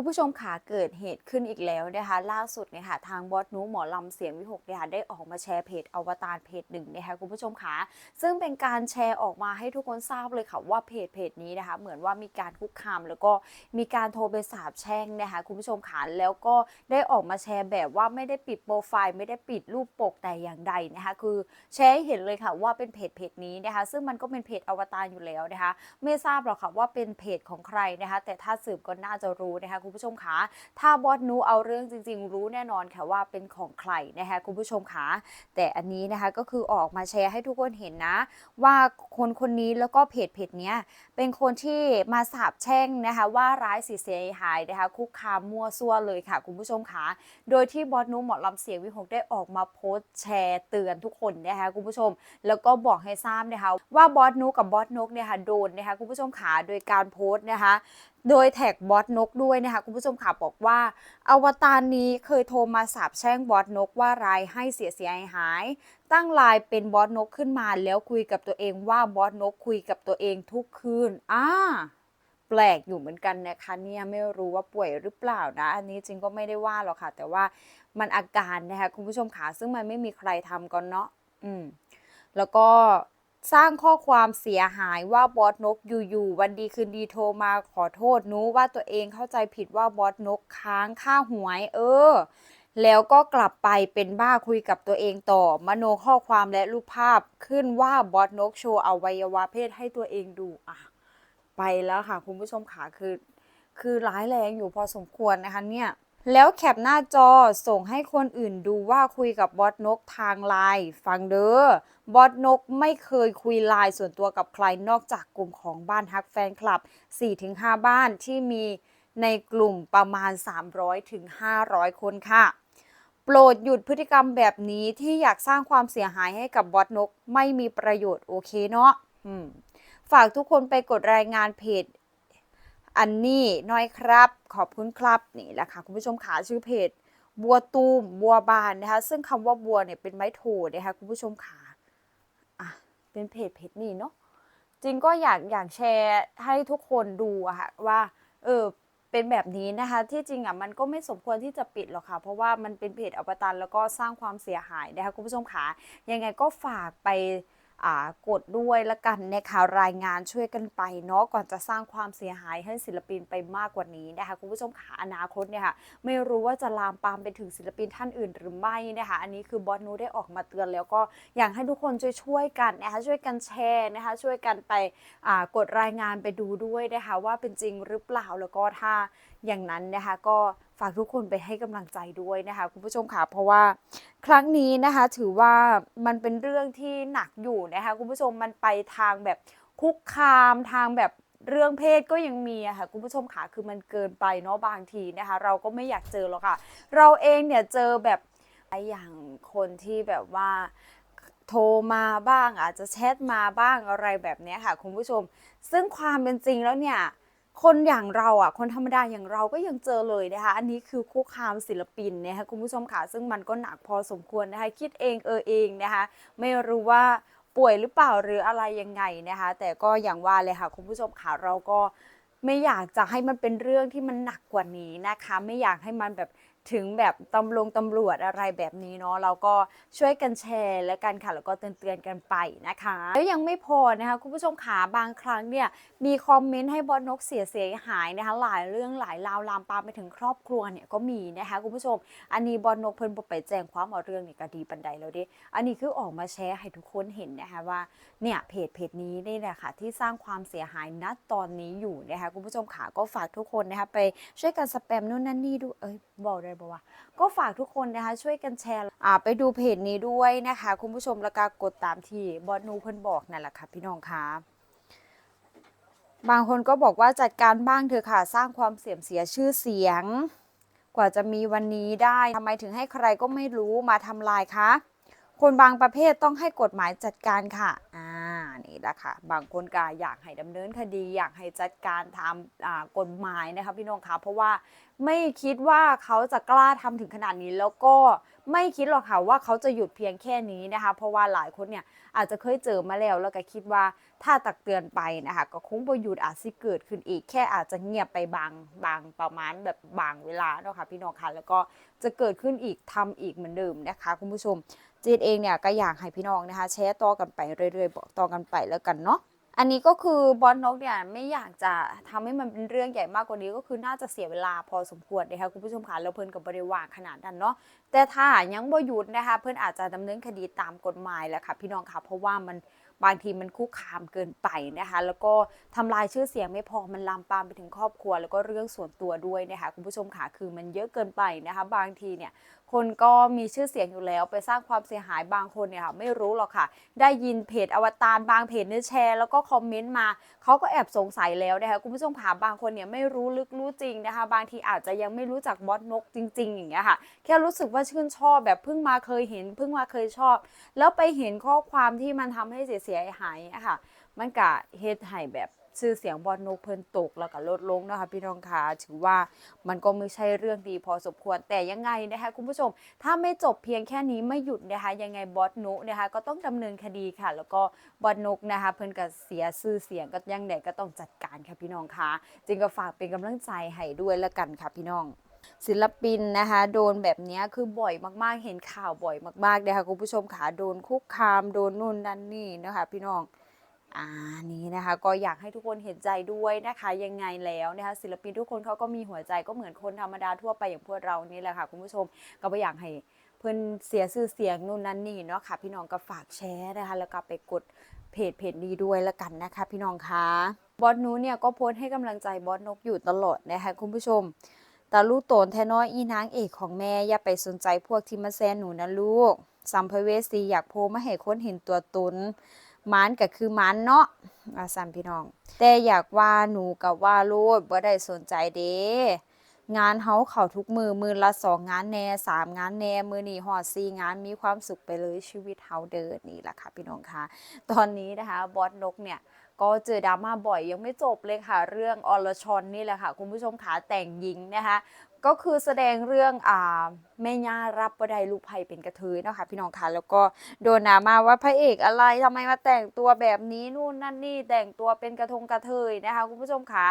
คุณผู้ชมขาเกิดเหตุขึ้นอีกแล้วนะคะล่าสุดเนี่ยค่ะทางบอสนูหมอลำเสียงวิหกเนี่ยค่ะได้ออกมาแชร์เพจอวตารเพจหนึ่งนะคะคุณผู้ชมขาซึ่งเป็นการแชร์ออกมาให้ทุกคนทราบเลยค่ะว่าเพจเพจนี้นะคะเหมือนว่ามีการคุกคาม แล้วก็มีการโทรไปสาบแช่งนะคะคุณผู้ชมขาแล้วก็ได้ออกมาแชร์แบบว่าไม่ได้ปิดโปรไฟล์ไม่ได้ปิดรูปปกแต่อย่างใดนะคะคือแชร์ให้เห็นเลยค่ะว่าเป็นเพจเพจนี้นะคะซึ่งมันก็เป็นเพจอวตารอยู่แล้วนะคะไม่ทราบหรอกค่ะว่าเป็นเพจของใครนะคะแต่ถ้าสืบก็น่าจะรู้นะคะคุณผู้ชมคะถ้าบอสนูเอาเรื่องจริง ๆ รู้แน่นอนค่ะว่าเป็นของใครนะคะคุณผู้ชมคะแต่อันนี้นะคะก็คือออกมาแชร์ให้ทุกคนเห็นนะ ว่าคนคนนี้แล้วก็เพจเพจเนี้ยเป็นคนที่มาสาบแช่งนะคะว่าร้ายสีเสียหายนะคะคุกคามมั่วซั่วเลยค่ะคุณผู้ชมคะโดยที่บอสนูหมอลำเสียงวิหกได้ออกมาโพสต์แชร์เตือนทุกคนนะคะคุณผู้ชม แล้วก็บอกให้ทราบนะคะว่าบอสนุกกับบอสนกเนี่ยค่ะโดนนะคะคุณผู้ชมขาโดยการโพสต์นะคะโดยแท็กบอสนกด้วยนะคะคุณผู้ชมขาบอกว่า อวตารนี้เคยโทรมาสาบแช่งบอสนกว่ารายให้เสียเสียหาย ตั้งไลน์เป็นบอสนกขึ้นมาแล้วคุยกับตัวเองว่าบอสนกคุยกับตัวเองทุกคืนอ่าแปลกอยู่เหมือนกันนะคะเนี่ยไม่รู้ว่าป่วยหรือเปล่านะ อันนี้จริงก็ไม่ได้ว่าหรอกค่ะ แต่ว่ามันอาการนะคะคุณผู้ชมขาซึ่งมันไม่มีใครทำกันเนาะอืมแล้วก็ สร้างข้อความเสียหายว่าบอสนกอยู่ๆวันดีคืนดีโทรมาขอโทษนู้ว่าตัวเองเข้าใจผิดว่าบอสนกค้างค่าหวย เออ แล้วก็กลับไปเป็นบ้าคุยกับตัวเองต่อ มโนข้อความและรูปภาพขึ้นว่าบอสนกโชว์อวัยวะเพศให้ตัวเองดูอะไปแล้วค่ะคุณผู้ชมขาคือ คือร้ายแรงอยู่พอสมควรนะคะเนี่ย แล้วแคปหน้าจอส่งให้คนอื่นดูว่าคุยกับบอสนกทางไลน์ฟังเด้อบอสนกไม่เคยคุยไลน์ส่วนตัวกับใครนอกจากกลุ่มของบ้านฮักแฟนคลับ 4-5 บ้านที่มีในกลุ่มประมาณ 300-500 คนค่ะ โปรดหยุดพฤติกรรมแบบนี้ที่อยากสร้างความเสียหายให้กับบอสนกไม่มีประโยชน์โอเคเนาะฝากทุกคนไปกดรายงานเพจ อันนี้น้อยครับ ขอบคุณครับนี่แหละค่ะคุณผู้ชมขาชื่อเพจ บัวตูมบัวบานนะคะ ซึ่งคำว่าบัวเนี่ยเป็นไม้โทนะคะคุณผู้ชมขาอะเป็นเพจเพจนี้เนาะจริงก็อยากอยากแชร์ให้ทุกคนดูอะค่ะว่าเออเป็นแบบนี้นะคะที่จริงอะมันก็ไม่สมควรที่จะปิดหรอกค่ะ เพราะว่ามันเป็นเพจอวตารแล้วก็สร้างความเสียหายนะคะคุณผู้ชมขายังไงก็ฝากไป กดด้วยละกันนะคะรายงานช่วยกันไปเนาะก่อนจะสร้างความเสียหายให้ศิลปินไปมากกว่านี้นะคะคุณผู้ชมขาอนาคตเนี่ยค่ะไม่รู้ว่าจะลามปามไปถึงศิลปินท่านอื่นหรือไม่นะคะอันนี้คือบอสนูได้ออกมาเตือนแล้วก็อยากให้ทุกคนช่วยช่วยๆกันนะคะช่วยกันแชร์นะคะช่วยกันไปกดรายงานไปดูด้วยนะคะว่าเป็นจริงหรือเปล่าแล้วก็ถ้าอย่างนั้นนะคะก็ ฝากทุกคนไปให้กำลังใจด้วยนะคะ คุณผู้ชมค่ะเพราะว่าครั้งนี้นะคะถือว่ามันเป็นเรื่องที่หนักอยู่นะคะคุณผู้ชมมันไปทางแบบคุกคามทางแบบเรื่องเพศก็ยังมีอะค่ะคุณผู้ชมค่ะคือมันเกินไปเนาะบางทีนะคะ เราก็ไม่อยากเจอหรอกค่ะ เราเองเนี่ยเจอแบบไออย่างคนที่แบบว่าโทรมาบ้างอาจจะแชทมาบ้างอะไรแบบนี้ค่ะคุณผู้ชม ซึ่งความเป็นจริงแล้วเนี่ย คนอย่างเราอะคนธรรมดาอย่างเราก็ยังเจอเลยนะคะ อันนี้คือคุกคามศิลปินนะคะคุณผู้ชมค่ะซึ่งมันก็หนักพอสมควรนะคะคิดเองเออเองนะคะไม่รู้ว่าป่วยหรือเปล่าหรืออะไรยังไงนะคะแต่ก็อย่างว่าเลยค่ะคุณผู้ชมค่ะเราก็ไม่อยากจะให้มันเป็นเรื่องที่มันหนักกว่านี้นะคะ ไม่อยากให้มันแบบ ถึงแบบตำรวจตำรวจอะไรแบบนี้เนาะเราก็ช่วยกันแชร์และกันค่ะแล้วก็เตือนเตือนๆกันไปนะคะแล้วยังไม่พอนะคะคุณผู้ชมขาบางครั้งเนี่ยมีคอมเมนต์ให้บอสนกเสียเสียหายนะคะหลายเรื่องหลายราวลามปามไปถึงครอบครัวเนี่ยก็มีนะคะคุณผู้ชม อันนี้บอสนกเพิ่นไปแจ้งความเอาเรื่องนี่ก็ดีปันใดแล้วเด้อันนี้คือออกมาแชร์ให้ทุกคนเห็นนะคะว่าเนี่ยเพจเพจนี้นี่แหละค่ะที่สร้างความเสียหายณตอนนี้อยู่นะคะคุณผู้ชมขาก็ฝากทุกคนนะคะไปช่วยกันสแปมนู่นนั่นนี่ดูเอ้ยบอกได้บอกว่าก็ฝากทุกคนนะคะช่วยกันแชร์อ่าไปดูเพจนี้ด้วยนะคะ คุณผู้ชมแล้วก็กดตามที่บอสนูเพิ่นบอกนั่นแหละค่ะพี่น้องคะบางคนก็บอกว่าจัดการบ้างเถอะค่ะ สร้างความเสื่อมเสียชื่อเสียง กว่าจะมีวันนี้ได้ทำไมถึงให้ใครก็ไม่รู้มาทำลายคะคนบางประเภทต้องให้กฎหมายจัดการค่ะอ่า นี่แหละค่ะบางคนก็อยากให้ดำเนินคดี อยากให้จัดการทำอ่ากฎหมายนะคะพี่น้องคะเพราะว่าไม่คิดว่าเขาจะกล้าทำถึงขนาดนี้แล้วก็ไม่คิดหรอกค่ะว่าเขาจะหยุดเพียงแค่นี้นะคะ เพราะว่าหลายคนเนี่ยอาจจะเคยเจอมาแล้ว แล้วก็คิดว่าถ้าตักเตือนไปนะคะก็คงบ่หยุดอาจสิเกิดขึ้นอีกแค่อาจจะเงียบไปบางบางประมาณแบบบางเวลาเนาะค่ะพี่น้องคะแล้วก็จะเกิดขึ้นอีกทำอีกเหมือนเดิมนะคะคุณผู้ชม จีดเองเนี่ยก็อยากให้พี่น้องนะคะแชร์ต่อกันไปเรื่อยๆบอกต่อกันไปแล้วกันเนาะอันนี้ก็คือบอสนกเนี่ยไม่อยากจะทำให้มันเป็นเรื่องใหญ่มากกว่านี้ก็คือน่าจะเสียเวลาพอสมควรนะคะคุณผู้ชมคะแล้วเพิ่นกับบริวารขนาดนั้นเนาะแต่ถ้ายังบ่หยุดนะคะเพิ่นอาจจะดำเนินคดีตามกฎหมายแหละค่ะพี่น้องค่ะเพราะว่ามันบางทีมันคุกคามเกินไปนะคะแล้วก็ทำลายชื่อเสียงไม่พอมันลามปามไปถึงครอบครัว แล้วก็เรื่องส่วนตัวด้วยนะคะคุณผู้ชมค่ะคือมันเยอะเกินไปนะคะบางทีเนี่ย คนก็มีชื่อเสียงอยู่แล้ว ไปสร้างความเสียหายบางคนเนี่ยค่ะไม่รู้หรอกค่ะ ได้ยินเพจอวตารบางเพจเนี่ยแชร์แล้วก็คอมเมนต์มาเขาก็แอบสงสัยแล้วนะคะคุณผู้ชมค่ะบางคนเนี่ยไม่รู้ลึกรู้จริงนะคะ บางทีอาจจะยังไม่รู้จักบอสนกจริง ๆ อย่างเงี้ยค่ะ แค่รู้สึกว่าชื่นชอบแบบเพิ่งมาเคยเห็นเพิ่งมาเคยชอบ แล้วไปเห็นข้อความที่มันทำให้เสียหายอะค่ะ มันกะเฮ็ดให้แบบ ชื่อเสียงบอลนกเพิ่นตกแล้วก็ลดลงนะคะพี่น้องคะถือว่ามันก็ไม่ใช่เรื่องดีพอสมควรแต่ยังไงนะคะคุณผู้ชม ถ้าไม่จบเพียงแค่นี้ไม่หยุดนะคะยังไงบอสนุนะคะก็ต้องดำเนินคดีค่ะ แล้วก็บอสนกนะคะเพิ่นก็เสียชื่อเสียงก็ยังไงก็ต้องจัดการค่ะพี่น้องคะจึงก็ฝากเป็นกำลังใจให้ด้วยละกันค่ะพี่น้องศิลปินนะคะโดนแบบนี้คือบ่อยมากๆ เห็นข่าวบ่อยมากๆเลยค่ะคุณผู้ชมค่ะโดนคุกคามโดนนู่นนั่นนี่นะคะพี่น้อง อ่านี้นะคะก็อยากให้ทุกคนเห็นใจด้วยนะคะยังไงแล้วนะคะศิลปินทุกคนเขาก็มีหัวใจก็เหมือนคนธรรมดาทั่วไปอย่างพวกเรานี่แหละค่ะคุณผู้ชมก็ไม่อยากให้เพื่อนเสียชื่อเสียงนู่นนั่นนี่เนาะค่ะ พี่น้องก็ฝากแชร์นะคะ แล้วก็ไปกดเพจเพจนี้ด้วยละกันนะคะ พี่น้องคะบอสนูเนี่ยก็โพสต์ให้กำลังใจบอสนกอยู่ตลอดนะคะคุณผู้ชมตาลูกโตนแท้น้อยอีนางเอกของแม่อย่าไปสนใจพวกที่มาแซนหนูนะลูกสัมภเวสีอยากโพมาให้คนเห็นตัวตน มันก็คือมันเนาะอาสันพี่น้อง แต่อยากว่าหนูกับว่าโลดบ่ได้สนใจเด้งานเฮาเข้าทุกมือมือละสองงานแน่สามงานแน่มือนี่หอดสี่งานมีความสุขไปเลยชีวิตเฮาเดินนี่แหละค่ะพี่น้องค่ะตอนนี้นะคะบอสนกเนี่ย ก็เจอดราม่าบ่อยยังไม่จบเลยค่ะ เรื่องอรชรนี่แหละค่ะ คุณผู้ชมขาแต่งหญิงนะคะ ก็คือแสดงเรื่องอ่าแม่ย่ารับบ่ไดลูกไผ่เป็นกระเทยนะคะพี่น้องคะแล้วก็โดนดรามาว่าพระเอกอะไรทำไมมาแต่งตัวแบบนี้นู่นนั่นนี่แต่งตัวเป็นกระทงกระเทยนะคะคุณผู้ชมคะ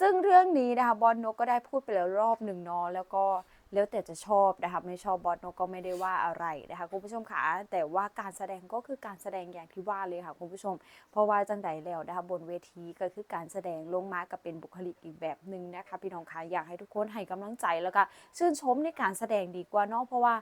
ซึ่งเรื่องนี้นะคะบอลนกก็ได้พูดไปแล้วรอบหนึ่งเนาะแล้วก็ แล้วแต่จะชอบนะคะไม่ชอบบอสนกก็ไม่ได้ว่าอะไรนะคะคุณผู้ชมค่ะแต่ว่าการแสดงก็คือการแสดงอย่างที่ว่าเลยค่ะคุณผู้ชม เพราะว่าจังไดแล้วนะคะบนเวทีก็คือการแสดงลงมากับเป็นบุคลิกอีกแบบหนึ่งนะคะพี่น้องคะอยากให้ทุกคนให้กำลังใจแล้วก็ชื่นชมในการแสดงดีกว่าเนาะเพราะว่า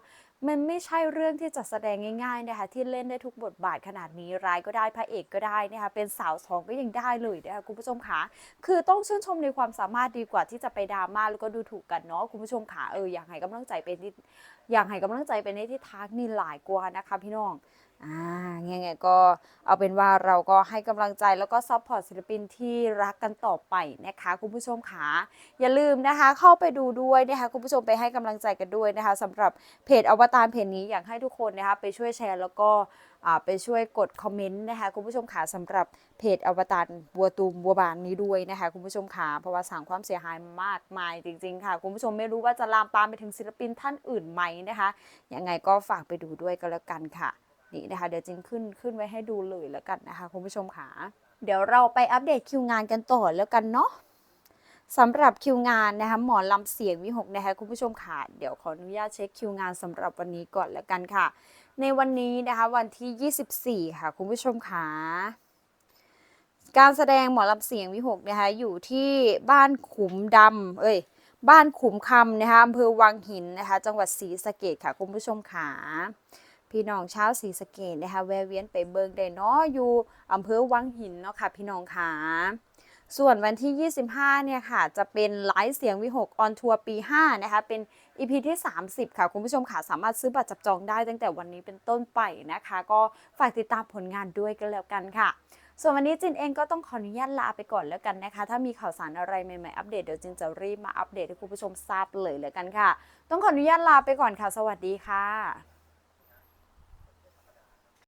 มันไม่ใช่เรื่องที่จะแสดงง่ายๆนะคะที่เล่นได้ทุกบทบาทขนาดนี้ร้ายก็ได้พระเอกก็ได้นะคะเป็นสาวสองก็ยังได้เลยนะคะคุณผู้ชมคะคือต้องชื่นชมในความสามารถดีกว่าที่จะไปดราม่าแล้วก็ดูถูกกันเนาะคุณผู้ชมคะเอออยากให้กำลังใจเป็นอยากให้กำลังใจเป็นในทิศทางนี่หลายกว่านะคะพี่น้อง อ่างไงก็เอาเป็นว่าเราก็ให้กำลังใจแล้วก็ซัพพอร์ตศิลปินที่รักกันต่อไปนะคะคุณผู้ชมค่ะอย่าลืมนะคะเข้าไปดูด้วยนะคะคุณผู้ชมไปให้กำลังใจกันด้วยนะคะสำหรับเพจอวตารเพจนี้อยากให้ทุกคนนะคะไปช่วยแชร์แล้วก็ไปช่วยกดคอมเมนต์นะคะคุณผู้ชมค่ะสำหรับเพจอวตารบัวตูมบัวบานนี้ด้วยนะคะคุณผู้ชมค่ะเพราะว่าสร้างความเสียหายมากมายจริงๆค่ะคุณผู้ชมไม่รู้ว่าจะลามปามไปถึงศิลปินท่านอื่นไหมนะคะยังไงก็ฝากไปดูด้วยก็แล้วกันค่ะ นี่นะคะ เดี๋ยวจิงขึ้นขึ้นไว้ให้ดูเลยแล้วกันนะคะคุณผู้ชมค่ะเดี๋ยวเราไปอัปเดตคิวงานกันต่อแล้วกันเนาะสำหรับคิวงานนะคะหมอลำเสียงวิหกนะคะคุณผู้ชมค่ะเดี๋ยวขออนุญาตเช็คคิวงานสำหรับวันนี้ก่อนแล้วกันค่ะ ในวันนี้นะคะวันที่ 24 ค่ะคุณผู้ชมค่ะการแสดงหมอลำเสียงวิหกนะคะอยู่ที่บ้านขุมดำเอ้ยบ้านขุมคำนะคะอำเภอวังหินนะคะ จังหวัดศรีสะเกดค่ะคุณผู้ชมค่ะ พี่น้องชาวศรีสะเกดนะคะแวะเวียนไปเบิงได้เนาะอยู่อำเภอวังหินเนาะค่ะพี่น้องค่ะส่วนวันที่ 25 เนี่ยค่ะ จะเป็นไลฟ์เสียงวิหกออนทัวร์ปี 5 นะคะ เป็น EP ที่ 30 ค่ะ คุณผู้ชมค่ะ สามารถซื้อบัตรจับจองได้ตั้งแต่วันนี้เป็นต้นไปนะคะ ก็ฝากติดตามผลงานด้วยกันแล้วกันค่ะ ส่วนวันนี้จินเองก็ต้องขออนุญาตลาไปก่อนแล้วกันนะคะ ถ้ามีข่าวสารอะไรใหม่ๆอัปเดตเดี๋ยวจินจะรีบมาอัปเดตให้คุณผู้ชมทราบเลยแล้วกันค่ะ ต้องขออนุญาตลาไปก่อนค่ะ สวัสดีค่ะ